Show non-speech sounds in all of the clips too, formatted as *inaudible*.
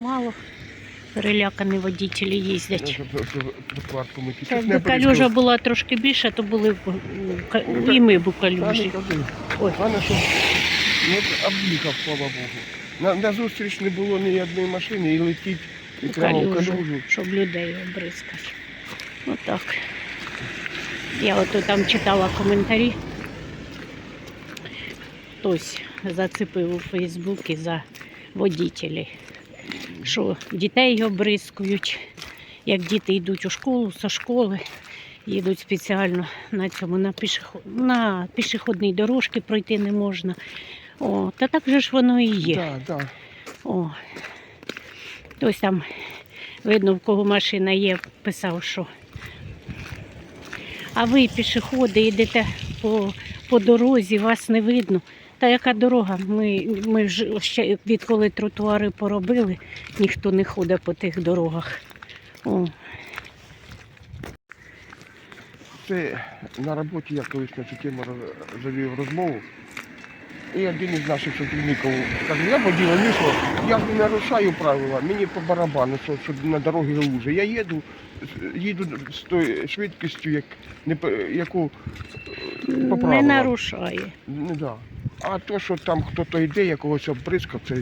Мало. Перелякані водителі їздять. Тротуарку ми Та Якби калюжа була трошки більша, то були б і ми б у калюжі. Ой. Пане, що не об'їхав, слава Богу. На, на зустріч не було ні одної машини і летить і прямо в калюжу, щоб людей обризкати. Отак. Я ото там читала коментарі. Хтось зацепив у Фейсбуці за водітелі, що дітей обризкують, як діти йдуть у школу, зі школи, їдуть спеціально на цьому на, пішоход... на пішохідній дорожці пройти не можна. О, та так же ж воно і є. Да, да. О, хтось там, видно, в кого машина є, писав, що. А ви, пішоходи, йдете по, по дорозі, вас не видно. Та яка дорога? Ми, ми ж ще відколи тротуари поробили, ніхто не ходить по тих дорогах. О, Це на роботі я колись на цю тему завів розмову. І один із наших сотрудників каже, я водій вийшов, я не нарушаю правила, мені по барабану, що, що на дорогі лужи. Я їду, їду з тою швидкістю, як, не, яку е, по не нарушає. Не да. А то, що там хтось йде, якогось обризкав, це,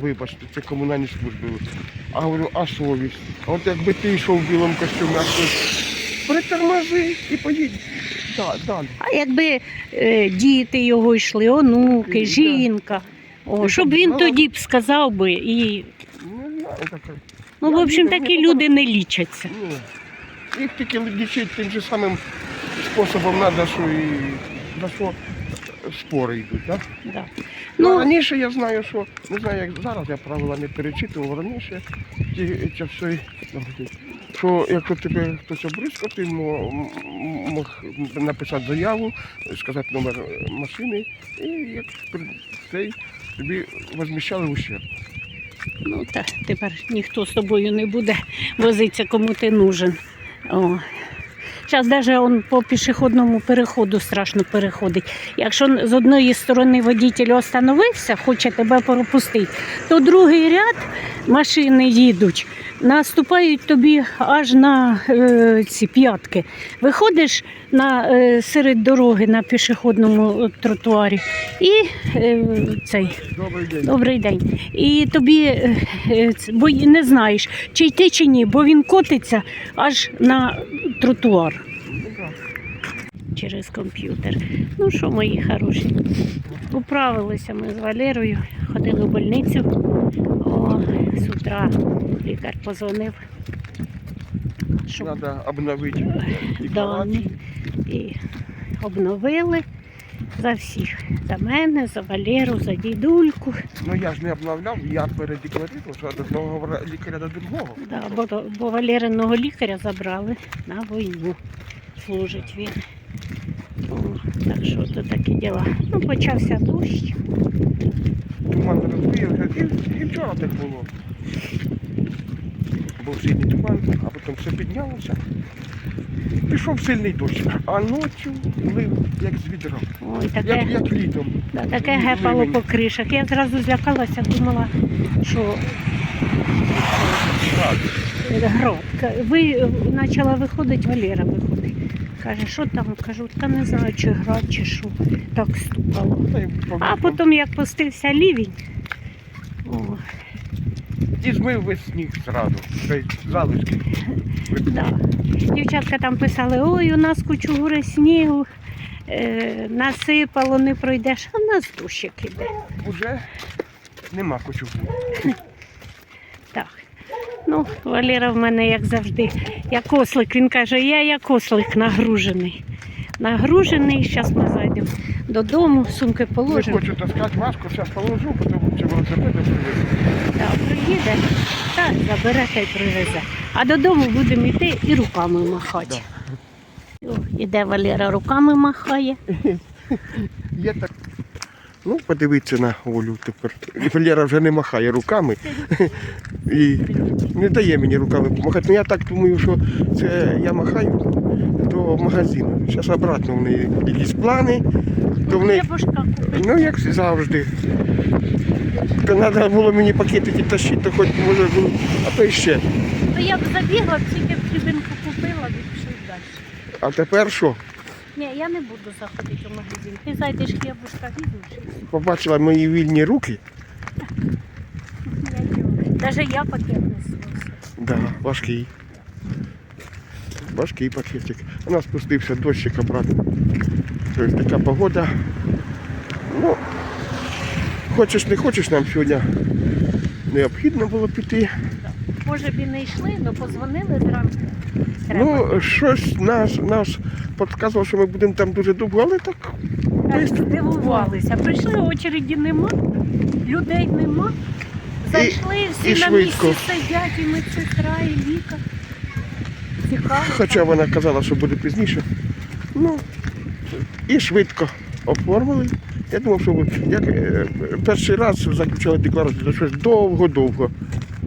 вибачте, це комунальні служби. А говорю, а совість? А от якби ти йшов в білому костюмі, а хтось притормози і поїдь. Да, далі. А якби е, діти його йшли, онуки, Да. жінка, о, І щоб він тоді б сказав би і Не знаю таке. Ну, в общем, такі люди не лічаться. Ні. Їх тільки лічить тим же самим способом треба, що і за що спори йдуть. Да? Да. Ну, Ну, раніше я знаю, що не знаю, як зараз я правила не перечитував. Раніше ті часи, що якщо тебе хтось обризкав, ти мог написати заяву, сказати номер машини, і як цей тобі возміщали ущерб. ну та тепер ніхто з тобою не буде возитися, кому ти нужен. О. Зараз навіть он по пішохідному переходу страшно переходить. Якщо з одної сторони водитель остановився, хоче тебе пропустити, то другий ряд машини їдуть, наступають тобі аж на е, ці п'ятки. Виходиш на е, серед дороги на пішохідному тротуарі і е, цей Добрий день. Добрий день. І тобі е, бо не знаєш, чи йти, чи ні, бо він котиться аж на тротуар через комп'ютер. Ну що, мої хороші, управилися ми з Валерою, ходили в больницю. О, з утра лікар позвонив. Щоб Треба обновити декларацію. І обновили за всіх. За мене, за Валеру, за дідульку. Ну я ж не обновляв, я передекларував, що від одного лікаря до другого. Да, бо, бо Валериного лікаря забрали на війну. Служить він. О, так що то такі діла. Ну, почався дощ. Туман розбив, і, і вчора так було. Був сильний туман, а потім все піднялося. Пішов сильний дощ, а ночі лив як з відра. Ой, Як, таке, як літом. да, таке гепало по кришах. Я зразу злякалася, думала, що Так. Ви почала виходити, Валера виходить. Каже, що там? Кажу, та не знаю, чи град, чи що. Так стукало. А потім як пустився лівень. О, І змив весь сніг зразу. Залишки. Да. Дівчатка там писали, ой, у нас кучугури снігу, е, насипало, не пройдеш, а в нас дощик іде. Уже нема кочугу. Так. Ну, Валера в мене, як завжди, як ослик. Він каже, я як ослик нагружений. Нагружений, зараз ми зайдемо додому, сумки Не положимо. хочу таскати маску, зараз положу, потім чи велосипеди привезу. Так, приїде, та забере та й привезе. А додому будемо йти і руками махати. Іде Валера руками махає. *laughs* Я так. Ну, подивіться на Олю тепер. І Валера вже не махає руками *laughs* і не дає мені руками помахати. Ну я так думаю, що це я махаю до магазину. Зараз обратно в неї якісь плани, то в купити. ну як завжди. То треба було мені пакетики тащити, то хоч може, ну, а то ще. То я б забігла, тільки б хлібинку купила і пішли далі. А тепер що? Ні, я не буду заходити в магазин. Ти зайдеш хлібушка візьмеш. Побачила мої вільні руки. Йду. Я пакет несу. Да, важкий. Важкий пакетик. У нас спустився дощик обратно. Тобто така погода. Ну, хочеш не хочеш нам сьогодні необхідно було піти. Може б і не йшли, але позвонили зранку. Треба. Ну, щось наш, наш підказував, що ми будемо там дуже довго, але так Так, здивувалися. Прийшли, очереді нема, людей нема. Зайшли, всі і на швидко. місці сидять, і медсестра, і лікар. Цікаво. Хоча вона казала, що буде пізніше. Ну, і швидко оформили. Я думав, що як е, перший раз заключали декларацію, то щось довго-довго.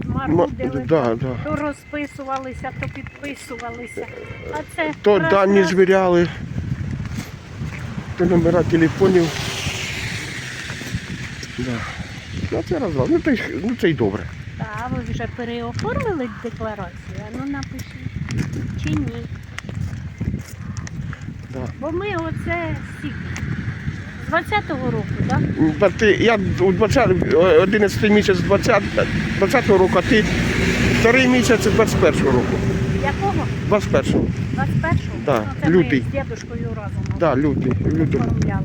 М- Марудили. Да, да. То розписувалися, то підписувалися. А це То раз, дані раз. звіряли, то номера телефонів. Да. Ну, це розвал. Ну, це, й- ну, це й добре. Та, ви вже переоформили декларацію, а ну напишіть. Чи ні? Бо ми оце стільки. З 20-го року, так? Я у 20, 11 місяць 20, 20 року, а ти вторий місяць 21 року. Якого? 21-го. 21-го? Да, Ну, це лютий. Ми з дідушкою разом Да, лютий, в оформляли. Я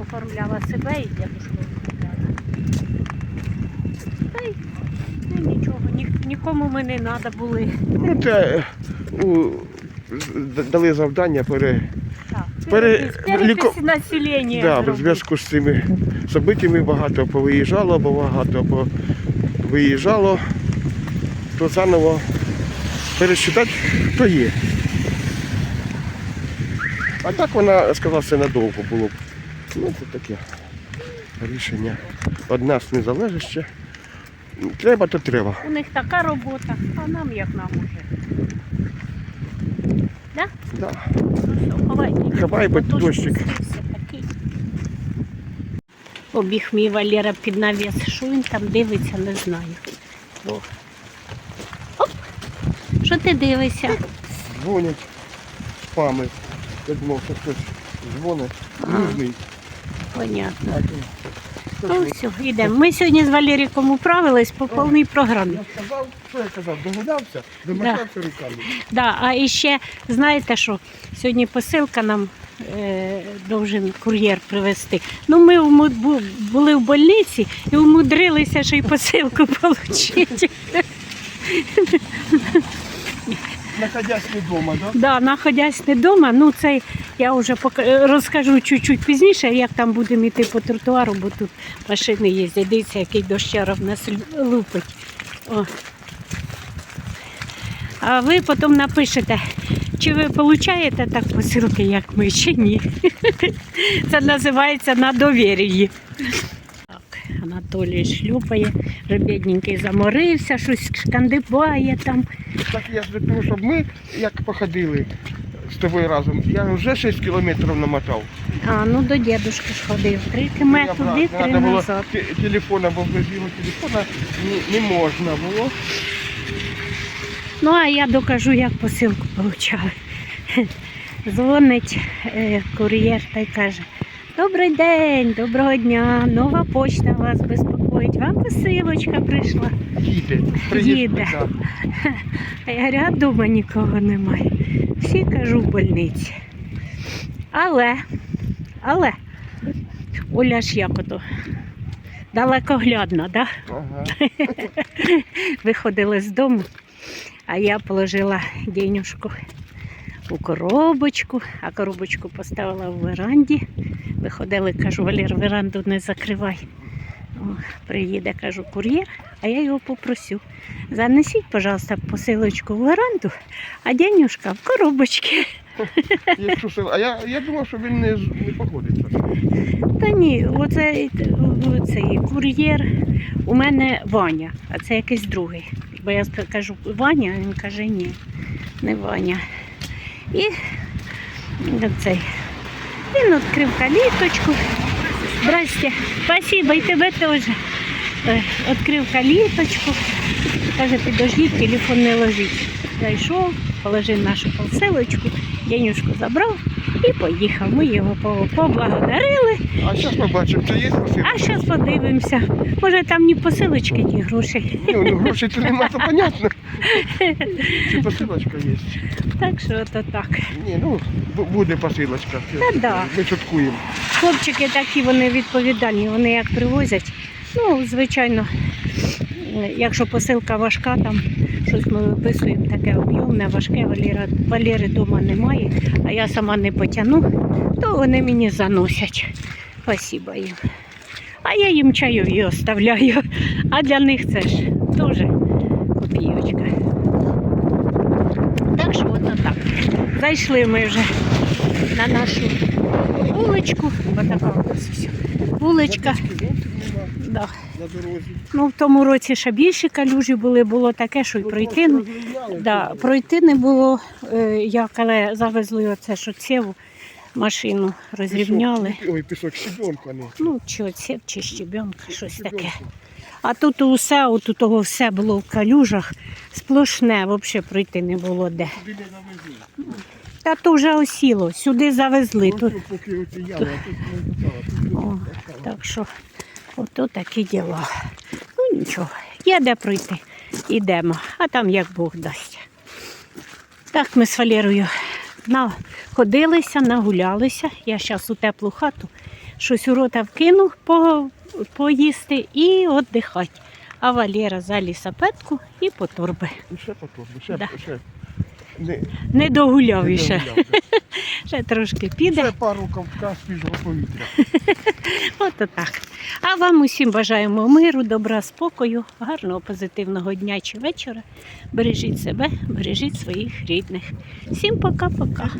оформляла себе і дідушку оформляла. Та й ну, нічого, ні, нікому ми не треба були. Ну, це у, дали завдання пере, Пере- ліко- населення. да, в зв'язку з цими событиями багато повиїжджало, бо багато виїжджало, то заново пересчитати, хто є. А так вона сказала, що надовго було б. Ну, це таке рішення. Од нас не залежить ще. Треба, то треба. У них така робота, а нам як нам уже. Да? Да. Ну все, ховайте. Ховай, Отож дощик. спустився мій Валера під навіс. Що він там дивиться, не знаю. Бо... Оп! Що ти дивишся? Дзвонять спами. Я думав, що хтось дзвонить. Нужний. Понятно. Ну все, йдемо. Ми сьогодні з Валеріком управились по повній програмі. Я сказав, що я казав, догадався, домахався руками. Да, а іще знаєте що? Сьогодні посилка нам е, должен кур'єр привезти. Ну ми вму- бу- були в больниці і умудрилися ще й посилку *laughs* отримати. Находясь не вдома, так? Да, находясь не вдома, ну це я вже пока- розкажу чуть-чуть пізніше, як там будемо йти по тротуару, бо тут машини їздять. Дивіться, який дощара в нас лупить. О. А ви потім напишете, чи ви отримуєте так посилки, як ми, чи ні. *laughs* Це називається на довір'ї. Анатолій шлюпає, вже бідненький заморився, щось шкандибає там. Так я того, щоб ми як походили з тобою разом, я вже 6 кілометрів намотав. А, ну до дідушки ж ходив. Три км туди, три назад. те- телефона, бо без його телефона не, не можна було. Ну, а я докажу, як посилку получали. Дзвонить е, кур'єр та й каже: Добрий день, доброго дня, нова почта вас безпокоїть. Вам посилочка прийшла. Їде. Їде. А я говорю, а дома нікого немає. Всі кажу в больниці. Але, але, Оля ж як ото далекоглядна, да? Ага. *laughs* виходили з дому, а я положила денюшку у коробочку, а коробочку поставила в веранді. Виходили, кажу, Валер, веранду не закривай. Приїде, кажу, кур'єр, а я його попросю. Занесіть, пожалуйста, посилочку в веранду, а денюшка в все- А я, я думав, що він не, не погодиться. Та ні, оце, оцей кур'єр у мене Ваня, а це якийсь другий. Бо я кажу Ваня, а він каже ні, не Ваня. І цей. Він відкрив каліточку. Здрасте. Спасибо, і тебе теж. Е, Відкрив каліточку, каже, підождіть, телефон не лежить. Зайшов, положив нашу полселочку, денюжку забрав і поїхав. Ми його по- поблагодарили. А зараз ми бачимо, чи є посилка? А зараз подивимося. Може там ні посилочки, ні грошей. Ні, ну грошей то нема, то понятно. *laughs* Чи посилочка є? Так що то так. Ні, ну буде посилочка. Та да. Ми шуткуємо. Хлопчики такі вони відповідальні, вони як привозять. Ну, звичайно, якщо посилка важка, там щось ми виписуємо таке об'ємне, важке, Валіра, Валєри вдома немає, а я сама не потягну, то вони мені заносять. Спасибо їм. А я їм чайові оставляю. А для них це ж теж копійочка. Так що ото так. Зайшли ми вже на нашу вуличку. Отака у нас ось вуличка. Да. на дорозі. Ну, в тому році ще більші калюжі були, було таке, що й Ну, пройти, не- да, пройти не було, е, як, але завезли оце що цеву машину, розрівняли. Ой, пісок, щебенка не. Ну, чи оцев, чи щебенка, щось таке. А тут усе, от у того все було в калюжах, сплошне, взагалі пройти не було де. Не завезли. Та то вже осіло, сюди завезли. Ну, Тут, тут поки оці ями, а тут не запала, тут О, осталось. так що, ото такі діла. Ну нічого, є де пройти. Ідемо, а там як Бог дасть. Так ми з Валерою находилися, нагулялися. Я зараз у теплу хату щось у рота вкину по, поїсти і віддихати. А Валера за лісапетку і по торби. І ще потім, ще, Да. ще. Не, Не догуляв не іще. догуляв. *laughs* Ще трошки піде. Ще пару ковтка свіжого повітря. *laughs* От так. А вам усім бажаємо миру, добра, спокою, гарного позитивного дня чи вечора. Бережіть себе, бережіть своїх рідних. Всім. Пока-пока.